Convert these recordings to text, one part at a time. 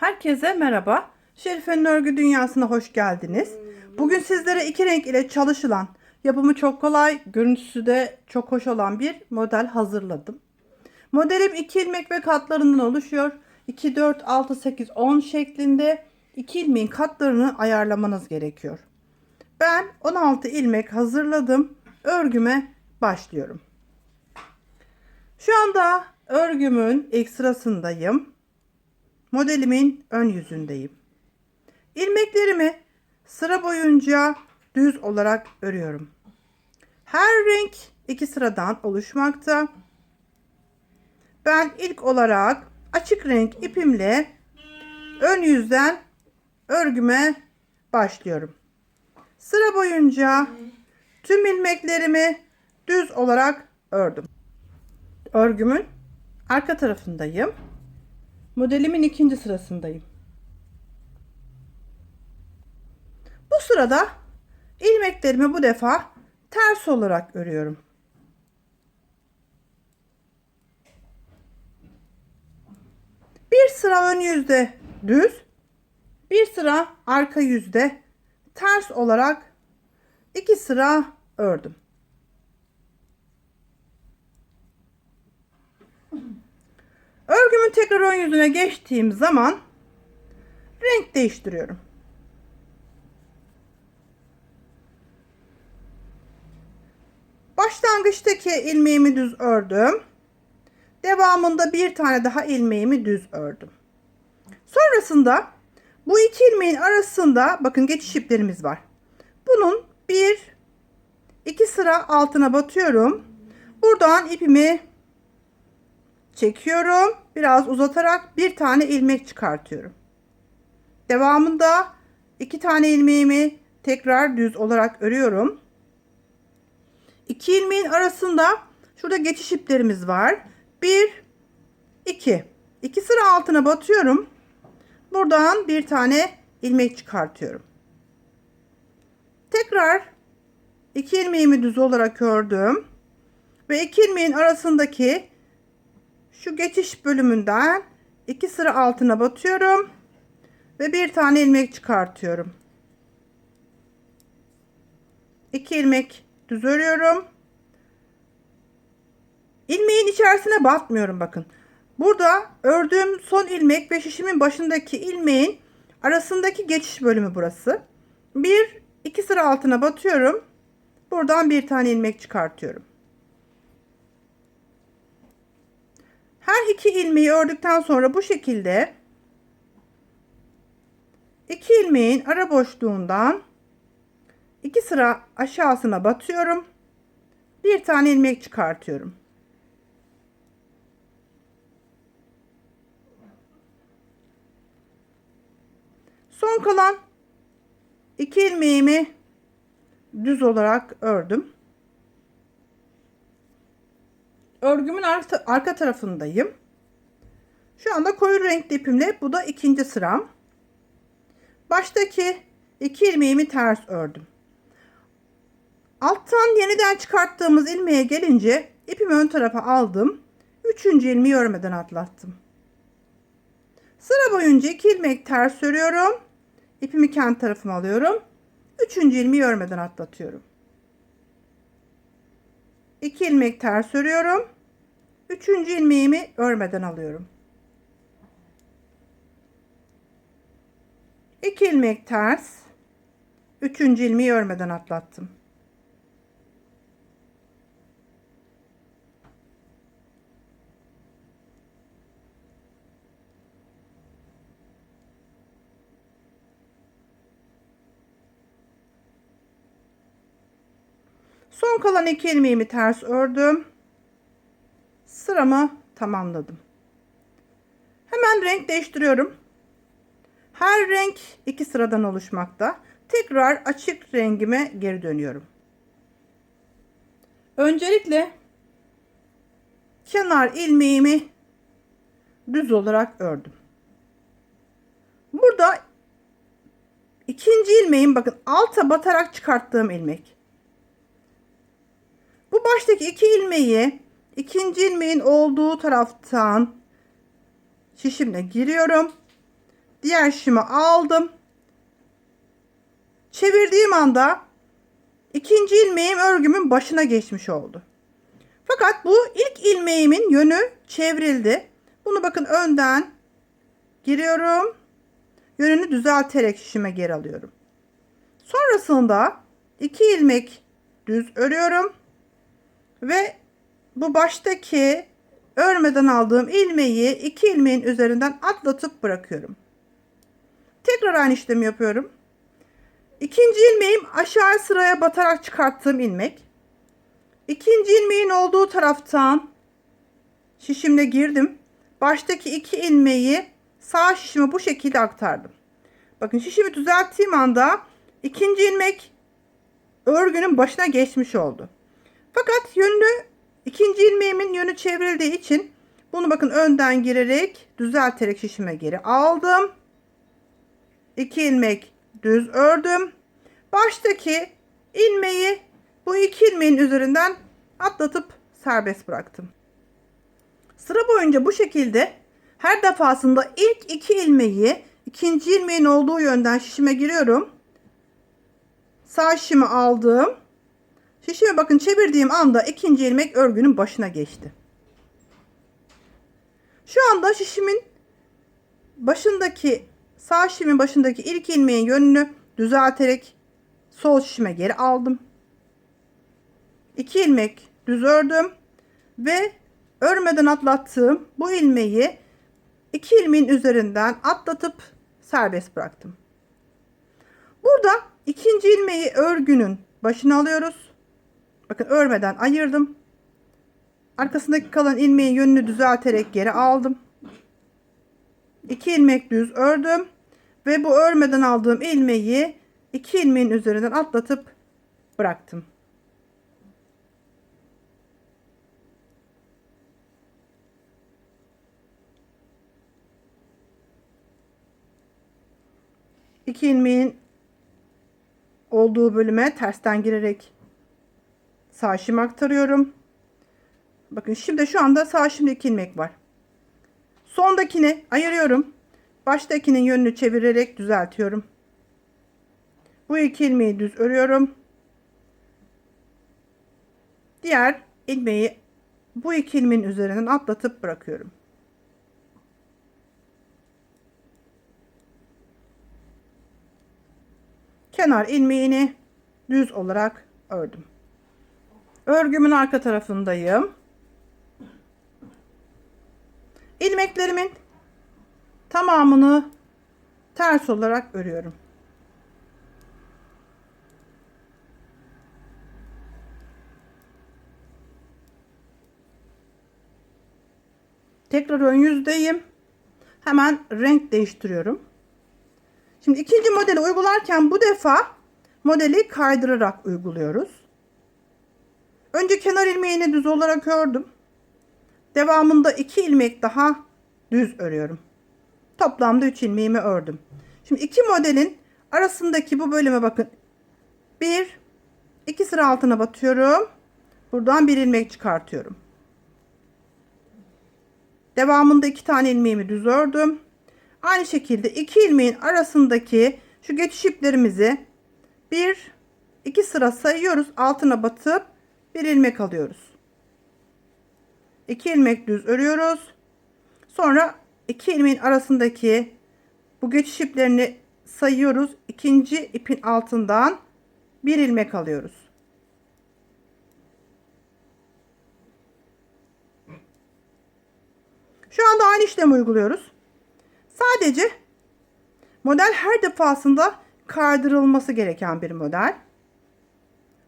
Herkese merhaba. Şerife'nin örgü dünyasına hoş geldiniz. Bugün sizlere iki renk ile çalışılan, yapımı çok kolay, görüntüsü de çok hoş olan bir model hazırladım. Modelim 2 ilmek ve katlarından oluşuyor. 2, 4, 6, 8, 10 şeklinde 2 ilmeğin katlarını ayarlamanız gerekiyor. Ben 16 ilmek hazırladım. Örgüme başlıyorum. Şu anda örgümün ilk sırasındayım. Modelimin ön yüzündeyim. İlmeklerimi sıra boyunca düz olarak örüyorum. Her renk iki sıradan oluşmakta. Ben ilk olarak açık renk ipimle ön yüzden örgüme başlıyorum. Sıra boyunca tüm ilmeklerimi düz olarak ördüm. Örgümün arka tarafındayım. Modelimin ikinci sırasındayım. Bu sırada ilmeklerimi bu defa ters olarak örüyorum. Bir sıra ön yüzde düz, bir sıra arka yüzde ters olarak iki sıra ördüm. Örgümün tekrar ön yüzüne geçtiğim zaman renk değiştiriyorum. Başlangıçtaki ilmeğimi düz ördüm. Devamında bir tane daha ilmeğimi düz ördüm. Sonrasında bu iki ilmeğin arasında bakın geçiş iplerimiz var. Bunun bir iki sıra altına batıyorum. Buradan ipimi çekiyorum. Biraz uzatarak bir tane ilmek çıkartıyorum. Devamında iki tane ilmeğimi tekrar düz olarak örüyorum. İki ilmeğin arasında şurada geçiş iplerimiz var. Bir, iki. İki sıra altına batıyorum. Buradan bir tane ilmek çıkartıyorum. Tekrar iki ilmeğimi düz olarak ördüm. Ve iki ilmeğin arasındaki şu geçiş bölümünden iki sıra altına batıyorum ve bir tane ilmek çıkartıyorum. İki ilmek düz örüyorum. İlmeğin içerisine batmıyorum bakın. Burada ördüğüm son ilmek ve şişimin başındaki ilmeğin arasındaki geçiş bölümü burası. Bir iki sıra altına batıyorum. Buradan bir tane ilmek çıkartıyorum. Her iki ilmeği ördükten sonra bu şekilde iki ilmeğin ara boşluğundan iki sıra aşağısına batıyorum. Bir tane ilmek çıkartıyorum. Son kalan iki ilmeğimi düz olarak ördüm. Örgümün arka, arka tarafındayım. Şu anda koyu renkli ipimle bu da ikinci sıram. Baştaki iki ilmeğimi ters ördüm. Alttan yeniden çıkarttığımız ilmeğe gelince ipimi ön tarafa aldım. Üçüncü ilmeği örmeden atlattım. Sıra boyunca iki ilmek ters örüyorum. İpimi kendi tarafıma alıyorum. Üçüncü ilmeği örmeden atlatıyorum. 2 ilmek ters örüyorum. Üçüncü ilmeğimi örmeden alıyorum. 2 ilmek ters. Üçüncü ilmeği örmeden atlattım. Son kalan iki ilmeğimi ters ördüm. Sıramı tamamladım. Hemen renk değiştiriyorum. Her renk iki sıradan oluşmakta. Tekrar açık rengime geri dönüyorum. Öncelikle kenar ilmeğimi düz olarak ördüm. Burada ikinci ilmeğim bakın alta batarak çıkarttığım ilmek. Bu baştaki iki ilmeği ikinci ilmeğin olduğu taraftan şişimle giriyorum. diğer şişimi aldım. Çevirdiğim anda ikinci ilmeğim örgümün başına geçmiş oldu. Fakat bu ilk ilmeğimin yönü çevrildi. Bunu bakın önden giriyorum. Yönünü düzelterek şişime geri alıyorum. Sonrasında iki ilmek düz örüyorum. Ve bu baştaki örmeden aldığım ilmeği iki ilmeğin üzerinden atlatıp bırakıyorum. Tekrar aynı işlemi yapıyorum. İkinci ilmeğim aşağı sıraya batarak çıkarttığım ilmek. İkinci ilmeğin olduğu taraftan şişimle girdim. Baştaki iki ilmeği sağ şişime bu şekilde aktardım. Bakın şişimi düzelttiğim anda ikinci ilmek örgünün başına geçmiş oldu. Fakat yönlü ikinci ilmeğimin yönü çevrildiği için bunu bakın önden girerek düzelterek şişime geri aldım. 2 ilmek düz ördüm. Baştaki ilmeği bu iki ilmeğin üzerinden atlatıp serbest bıraktım. Sıra boyunca bu şekilde her defasında ilk iki ilmeği ikinci ilmeğin olduğu yönden şişime giriyorum. Sağ şişimi aldım. Şişime bakın çevirdiğim anda ikinci ilmek örgünün başına geçti. Şu anda şişimin başındaki sağ şişimin başındaki ilk ilmeğin yönünü düzelterek sol şişime geri aldım. 2 ilmek düz ördüm ve örmeden atlattığım bu ilmeği iki ilmeğin üzerinden atlatıp serbest bıraktım. Burada ikinci ilmeği örgünün başına alıyoruz. Bakın örmeden ayırdım. Arkasındaki kalan ilmeğin yönünü düzelterek geri aldım. 2 ilmek düz ördüm ve bu örmeden aldığım ilmeği iki ilmeğin üzerinden atlatıp bıraktım. İki ilmeğin olduğu bölüme tersten girerek sağ şim aktarıyorum. Bakın şimdi şu anda sağ şimde iki ilmek var. Sondakini ayırıyorum. Baştakinin yönünü çevirerek düzeltiyorum. Bu iki ilmeği düz örüyorum. Diğer ilmeği bu iki ilmeğin üzerinden atlatıp bırakıyorum. Kenar ilmeğini düz olarak ördüm. Örgümün arka tarafındayım. ilmeklerimin tamamını ters olarak örüyorum. Tekrar ön yüzdeyim. Hemen renk değiştiriyorum. Şimdi ikinci modeli uygularken bu defa modeli kaydırarak uyguluyoruz. Önce kenar ilmeğini düz olarak ördüm. Devamında 2 ilmek daha düz örüyorum. Toplamda 3 ilmeğimi ördüm. Şimdi iki modelin arasındaki bu bölüme bakın. 1 2 sıra altına batıyorum. Buradan bir ilmek çıkartıyorum. Devamında iki tane ilmeğimi düz ördüm. Aynı şekilde iki ilmeğin arasındaki şu geçiş iplerimizi bir iki sıra sayıyoruz. Altına batıp bir ilmek alıyoruz. 2 ilmek düz örüyoruz. Sonra iki ilmeğin arasındaki bu geçiş iplerini sayıyoruz. İkinci ipin altından bir ilmek alıyoruz. Şu anda aynı işlemi uyguluyoruz. Sadece model her defasında kaydırılması gereken bir model.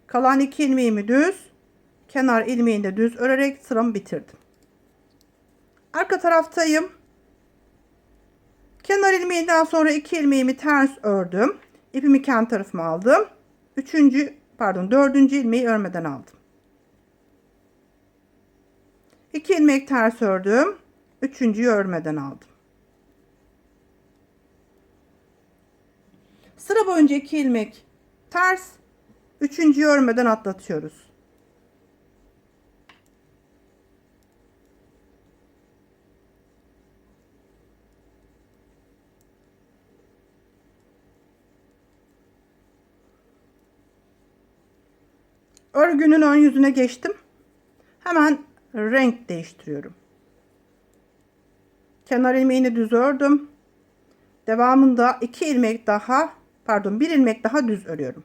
Kalan iki ilmeğimi düz, kenar ilmeğini de düz örerek sıramı bitirdim. Arka taraftayım. Kenar ilmeğinden sonra iki ilmeğimi ters ördüm. İpimi kendi tarafıma aldım. Üçüncü pardon dördüncü ilmeği örmeden aldım. İki ilmek ters ördüm. Üçüncüyü örmeden aldım. Sıra boyunca iki ilmek ters. Üçüncüyü örmeden atlatıyoruz. Örgünün ön yüzüne geçtim. Hemen renk değiştiriyorum. Kenar ilmeğini düz ördüm. Devamında iki ilmek daha pardon bir ilmek daha düz örüyorum.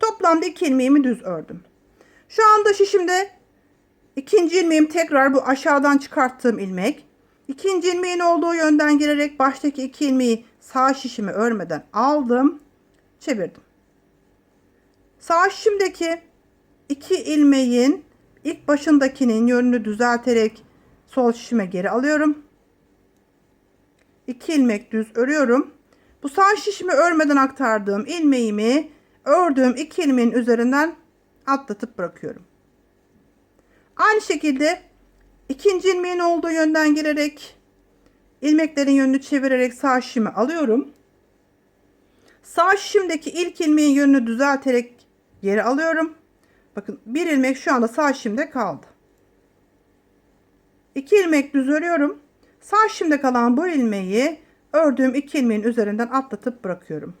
Toplamda iki ilmeğimi düz ördüm. Şu anda şişimde ikinci ilmeğim tekrar bu aşağıdan çıkarttığım ilmek. İkinci ilmeğin olduğu yönden girerek baştaki iki ilmeği sağ şişimi örmeden aldım. Çevirdim. Sağ şişimdeki iki ilmeğin ilk başındakinin yönünü düzelterek sol şişime geri alıyorum. 2 ilmek düz örüyorum. Bu sağ şişimi örmeden aktardığım ilmeğimi ördüğüm iki ilmeğin üzerinden atlatıp bırakıyorum. Aynı şekilde ikinci ilmeğin olduğu yönden girerek ilmeklerin yönünü çevirerek sağ şişimi alıyorum. Sağ şişimdeki ilk ilmeğin yönünü düzelterek geri alıyorum. Bakın bir ilmek şu anda sağ şişimde kaldı. 2 ilmek düz örüyorum. Sağ şişimde kalan bu ilmeği ördüğüm iki ilmeğin üzerinden atlatıp bırakıyorum.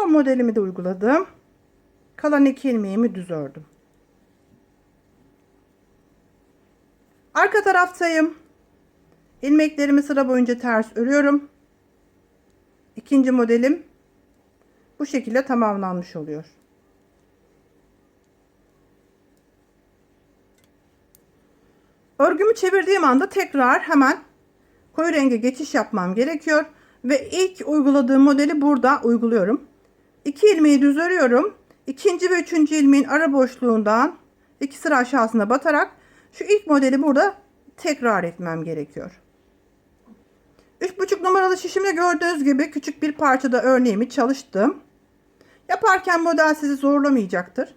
Son modelimi de uyguladım. Kalan iki ilmeğimi düz ördüm. Arka taraftayım. İlmeklerimi sıra boyunca ters örüyorum. İkinci modelim bu şekilde tamamlanmış oluyor. Örgümü çevirdiğim anda tekrar hemen koyu renge geçiş yapmam gerekiyor. Ve ilk uyguladığım modeli burada uyguluyorum. 2 ilmeği düz örüyorum. İkinci ve üçüncü ilmeğin ara boşluğundan iki sıra aşağısına batarak şu ilk modeli burada tekrar etmem gerekiyor. 3,5 numaralı şişimde gördüğünüz gibi küçük bir parçada örneğimi çalıştım. Yaparken model sizi zorlamayacaktır.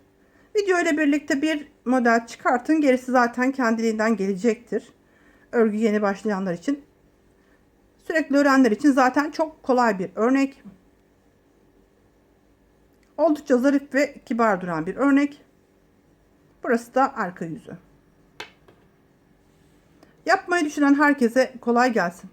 Video ile birlikte bir model çıkartın. Gerisi zaten kendiliğinden gelecektir. Örgü yeni başlayanlar için. Sürekli öğrenenler için zaten çok kolay bir örnek. Oldukça zarif ve kibar duran bir örnek. Burası da arka yüzü. Yapmayı düşünen herkese kolay gelsin.